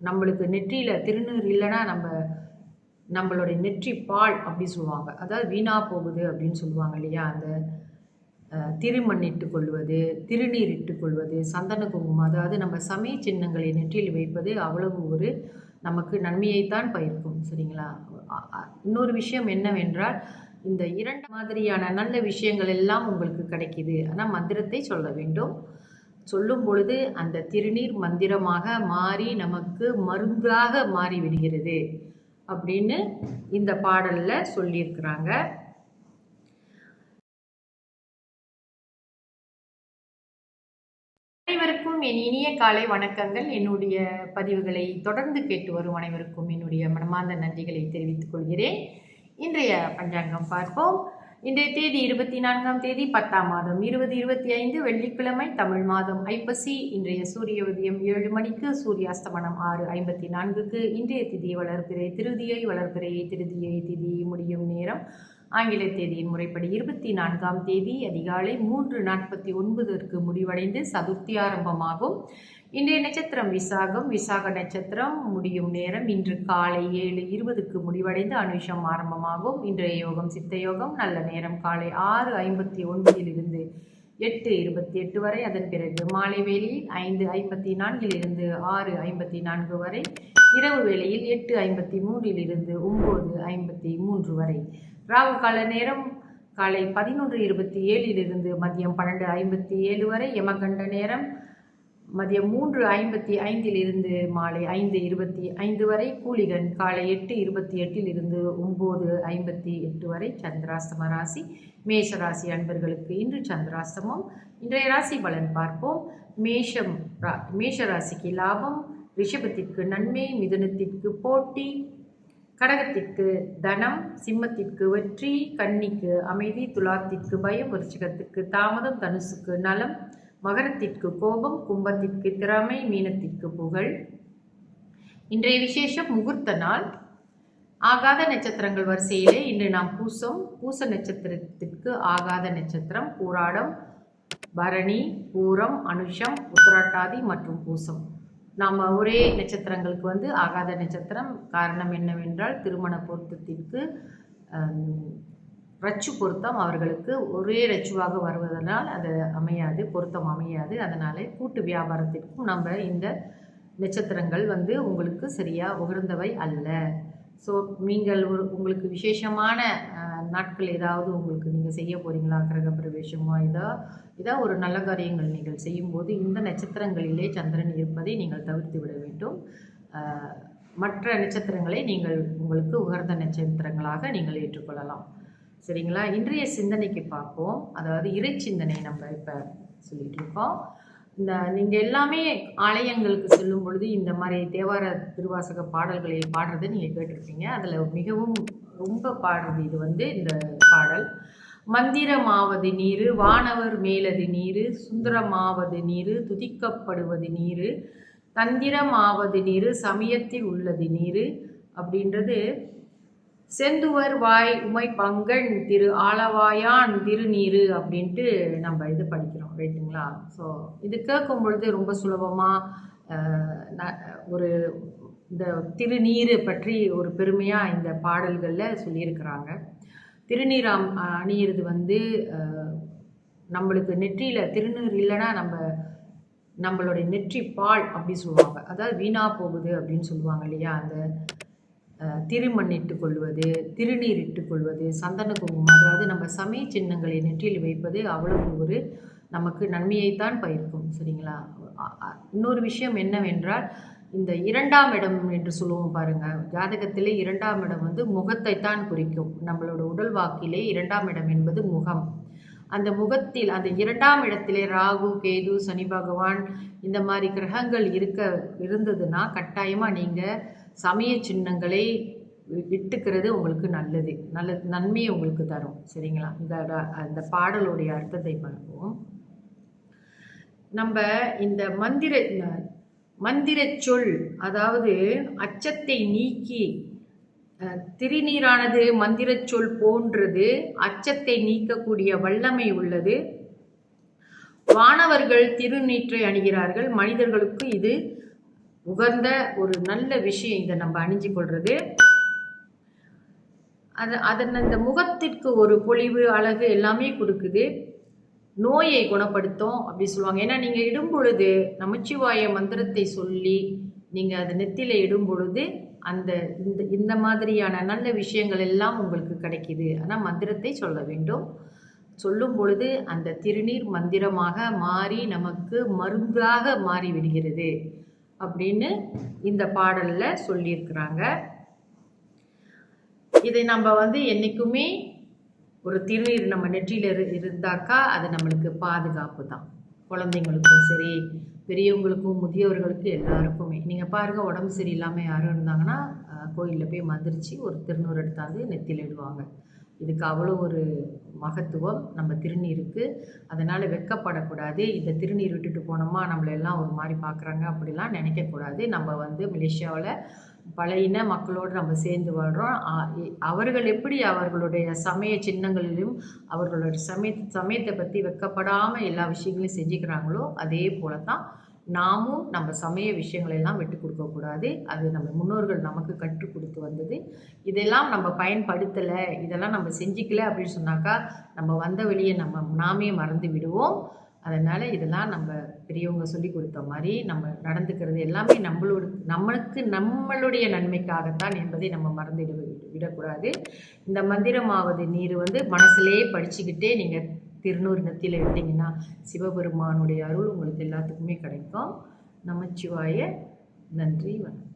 நம்மளுக்கு நெற்றியில் திருநீர் இல்லைன்னா நம்ம நம்மளுடைய நெற்றி பால் அப்படி சொல்லுவாங்க. அதாவது வீணா போகுது அப்படின்னு சொல்லுவாங்க இல்லையா? அந்த திருமண் இட்டுக்கொள்வது திருநீர் இட்டுக்கொள்வது சந்தன குங்குமம். அதாவது நம்ம சமய சின்னங்களை நெற்றியில் வைப்பது அவ்வளவு ஒரு நமக்கு நன்மையைத்தான் பயிர்க்கும். சரிங்களா? இன்னொரு விஷயம் என்னவென்றால் இந்த இரண்டு மாதிரியான நல்ல விஷயங்கள் எல்லாம் உங்களுக்கு கிடைக்கிது. ஆனால் மந்திரத்தை சொல்ல வேண்டும். சொல்லும் பொழுது அந்த திருநீர் மந்திரமாக மாறி நமக்கு மருந்தாக மாறி விடுகிறது அப்படின்னு இந்த பாடல்ல சொல்லியிருக்கிறாங்க. அனைவருக்கும் என் இனிய காலை வணக்கங்கள். என்னுடைய பதிவுகளை தொடர்ந்து கேட்டு வரும் அனைவருக்கும் என்னுடைய மனமார்ந்த நன்றிகளை தெரிவித்துக் கொள்கிறேன். இன்றைய பஞ்சாங்கம் பார்ப்போம். இன்றைய தேதி இருபத்தி நான்காம் தேதி பத்தாம் மாதம். இருபது இருபத்தி ஐந்து வெள்ளிக்கிழமை தமிழ் மாதம். ஐப்பசி இன்றைய சூரிய உதயம் ஏழு மணிக்கு சூரியாஸ்தமனம் ஆறு ஐம்பத்தி நான்குக்கு இன்றைய திதி வளர்பிறை திருதியை வளர்பிறையை திருதியை திதி முடியும் நேரம். ஆங்கில தேதியின் முறைப்படி இருபத்தி நான்காம் தேதி அதிகாலை மூன்று நாற்பத்தி ஒன்பதற்கு முடிவடைந்து சதுர்த்தி ஆரம்பமாகும். இன்றைய நட்சத்திரம் விசாகம். விசாக நட்சத்திரம் முடியும் நேரம். இன்று காலை ஏழு இருபதுக்கு முடிவடைந்து அனுஷம் ஆரம்பமாகும். இன்றைய யோகம் சித்த யோகம். நல்ல நேரம். காலை ஆறு ஐம்பத்தி ஒன்பதிலிருந்து எட்டு இருபத்தி எட்டு வரை. அதன் பிறகு மாலை வேளையில் ஐந்து ஐம்பத்தி நான்கிலிருந்து ஆறு ஐம்பத்தி நான்கு வரை. இரவு வேளையில் எட்டு ஐம்பத்தி மூன்றிலிருந்து ஒம்பது ஐம்பத்தி மூன்று வரை. ராகு கால நேரம் காலை பதினொன்று இருபத்தி ஏழிலிருந்து மதியம் பன்னெண்டு ஐம்பத்தி ஏழு வரை. யமகண்ட நேரம் மதியம் மூன்று ஐம்பத்தி ஐந்தில் இருந்து மாலை ஐந்து இருபத்தி ஐந்து வரை கூலிகன் காலை எட்டு இருபத்தி எட்டில் இருந்து ஒம்பது ஐம்பத்தி எட்டு வரை சந்திராஸ்தம ராசி மேஷ ராசி அன்பர்களுக்கு இன்று சந்திராஸ்தமம் இன்றைய ராசி பலன் பார்ப்போம். மேஷம் ரா மேஷ ராசிக்கு லாபம் ரிஷபத்திற்கு நன்மை மிதுனத்திற்கு போட்டி கடகத்திற்கு தனம் சிம்மத்திற்கு வெற்றி கன்னிக்கு அமைதி துலாத்திற்கு பயம் விருச்சிகத்துக்கு தாமதம் தனுசுக்கு நலம் மகரத்திற்கு கோபம் கும்பத்திற்கு திறமை மீனத்திற்கு புகழ். இன்றைய விசேஷம் முகூர்த்த நாள். ஆகாத நட்சத்திரங்கள் வரிசையிலே இன்று நாம் பூசம். பூச நட்சத்திரத்திற்கு ஆகாத நட்சத்திரம் பூராடம் பரணி பூரம் அனுஷம் உத்திராட்டாதி மற்றும் பூசம். நாம் ஒரே நட்சத்திரங்களுக்கு வந்து ஆகாத நட்சத்திரம். காரணம் என்னவென்றால் திருமண பொருத்தத்திற்கு ரச்சு பொருத்தம் அவர்களுக்கு ஒரே ரச்சுவாக வருவதனால் அது அமையாது பொருத்தம் அமையாது. அதனால் கூட்டு வியாபாரத்திற்கும் நம்ம இந்த நட்சத்திரங்கள் வந்து உங்களுக்கு சரியாக உகர்ந்தவை அல்ல. ஸோ நீங்கள் ஒரு உங்களுக்கு விசேஷமான நாட்கள் ஏதாவது உங்களுக்கு நீங்கள் செய்ய போகிறீங்களா கிரக பிரவேசமோ இதோ இதோ ஒரு நல்ல காரியங்கள் நீங்கள் செய்யும்போது இந்த நட்சத்திரங்களிலே சந்திரன் இருப்பதை நீங்கள் தவிர்த்து விட வேண்டும். மற்ற நட்சத்திரங்களை நீங்கள் உங்களுக்கு உகர்ந்த நட்சத்திரங்களாக நீங்கள் ஏற்றுக்கொள்ளலாம். சரிங்களா? இன்றைய சிந்தனைக்கு பார்ப்போம். அதாவது இறை சிந்தனை நம்ம இப்போ சொல்லிட்டு இருக்கோம். இந்த நீங்கள் எல்லாமே ஆலயங்களுக்கு செல்லும் பொழுது இந்த மாதிரி தேவார திருவாசக பாடல்களை பாடுறதை நீங்கள் கேட்டிருப்பீங்க. அதில் மிகவும் ரொம்ப பாடுறது இது வந்து இந்த பாடல். மந்திரமாவது நீர் வானவர் மேலது நீர் சுந்தரமாவது நீர் துதிக்கப்படுவது நீர் தந்திரமாவது நீர் சமயத்தில் உள்ளது நீர் அப்படின்றது செந்துவர் வாய் உமை பங்கன் திரு ஆலவாயான் திருநீரு அப்படின்ட்டு நம்ம இது படிக்கிறோம் ரைட்டுங்களா? ஸோ இது கேட்கும் பொழுது ரொம்ப சுலபமாக ஒரு இந்த திருநீரு பற்றி ஒரு பெருமையாக இந்த பாடல்களில் சொல்லியிருக்கிறாங்க. திருநீராம் அணியிறது வந்து நம்மளுக்கு நெற்றியில் திருநீர் இல்லைன்னா நம்ம நம்மளுடைய நெற்றி பால் அப்படி சொல்லுவாங்க. அதாவது வீணாக போகுது அப்படின்னு சொல்லுவாங்க இல்லையா அந்த திருமண்ணிட்டு கொள்வது திருநீர் கொள்வது சந்தன குங்குமம் அதாவது நம்ம சமய சின்னங்களை நெற்றியில் வைப்பது அவ்வளவு ஒரு நமக்கு நன்மையைத்தான் பயிர்க்கும் சரிங்களா? இன்னொரு விஷயம் என்னவென்றால் இந்த இரண்டாம் இடம் என்று சொல்லுவோம் பாருங்க ஜாதகத்திலே இரண்டாம் இடம் வந்து முகத்தை தான் குறிக்கும். நம்மளோட உடல் வாக்கிலே இரண்டாம் இடம் என்பது முகம். அந்த முகத்தில் அந்த இரண்டாம் இடத்திலே ராகு கேது சனி பகவான் இந்த மாதிரி கிரகங்கள் இருக்க இருந்ததுன்னா கட்டாயமாக நீங்கள் சமய சின்னங்களை விட்டுக்கிறது உங்களுக்கு நல்லது. நல்ல நன்மையை உங்களுக்கு தரும். சரிங்களா? இந்த அந்த பாடலுடைய அர்த்தத்தை பார்ப்போம். நம்ம இந்த மந்திர மந்திரச் சொல் அதாவது அச்சத்தை நீக்கி திருநீரானது மந்திர சொல் போன்றது அச்சத்தை நீக்கக்கூடிய வல்லமை உள்ளது. வானவர்கள் திருநீற்றை அணிகிறார்கள். மனிதர்களுக்கு இது உகந்த ஒரு நல்ல விஷயம் இதை நம்ம அணிஞ்சு கொள்வது அது அதன் அந்த முகத்திற்கு ஒரு பொழிவு அழகு எல்லாமே கொடுக்குது. நோயை குணப்படுத்தும் அப்படி சொல்லுவாங்க. ஏன்னா நீங்கள் இடும் பொழுது நமச்சிவாய மந்திரத்தை சொல்லி நீங்கள் அதை நெத்தியில் இடும் பொழுது அந்த இந்த இந்த மாதிரியான நல்ல விஷயங்கள் எல்லாம் உங்களுக்கு கிடைக்குது. ஆனால் மந்திரத்தை சொல்ல வேண்டும். சொல்லும் பொழுது அந்த திருநீர் மந்திரமாக மாறி நமக்கு மருந்தாக மாறி விடுகிறது. அப்படின்னு இந்த பாடலில் சொல்லியிருக்கிறாங்க. இதை நம்ம வந்து என்றைக்குமே ஒரு திருநீர் நம்ம நெற்றியில் இரு இருந்தாக்கா அது நம்மளுக்கு பாதுகாப்பு தான். குழந்தைங்களுக்கும் சரி பெரியவங்களுக்கும் முதியவர்களுக்கும் எல்லாருக்குமே. நீங்கள் பாருங்கள் உடம்பு சரியில்லாமல் யாரும் இருந்தாங்கன்னா கோயிலில் போய் மந்திரிச்சு ஒரு திருநூறு எடுத்தாந்து நெத்தியில் இடுவாங்க. இதுக்கு அவ்வளோ ஒரு மகத்துவம் நம்ம திருநீருக்கு. அதனால் வெக்கப்படக்கூடாது. இந்த திருநீர் விட்டுட்டு போனோமா நம்மளெல்லாம் ஒரு மாதிரி பார்க்குறாங்க அப்படிலாம் நினைக்கக்கூடாது. நம்ம வந்து மலேசியாவில் பல இன மக்களோடு நம்ம சேர்ந்து வாழ்கிறோம் அவர்கள் எப்படி அவர்களுடைய சமய சின்னங்களிலும் அவர்களுடைய சமய சமயத்தை பற்றி வெக்கப்படாமல் எல்லா விஷயங்களையும் செஞ்சுக்கிறாங்களோ அதே போல தான் நாமும் நம்ம சமய விஷயங்களெல்லாம் விட்டு கொடுக்கக்கூடாது அது நம்ம முன்னோர்கள் நமக்கு கற்றுக் கொடுத்து வந்தது. இதெல்லாம் நம்ம பயன்படுத்தலை இதெல்லாம் நம்ம செஞ்சிக்கல அப்படின்னு சொன்னாக்கா நம்ம வந்த வழியை நம்ம நாமே மறந்து விடுவோம். அதனால் இதெல்லாம் நம்ம பெரியவங்க சொல்லி கொடுத்த மாதிரி நம்ம நடந்துக்கிறது எல்லாமே நம்மளோட நம்மளுக்கு நம்மளுடைய நன்மைக்காகத்தான் என்பதை நம்ம மறந்து விடக்கூடாது. இந்த மந்திரமாவது நீர் வந்து மனசுலேயே படிச்சுக்கிட்டே நீங்கள் திருநூறு நத்தியில் சிவபெருமானுடைய அருள் உங்களுக்கு எல்லாத்துக்குமே கிடைக்கும். நமச்சிவாய நன்றி வணக்கம்.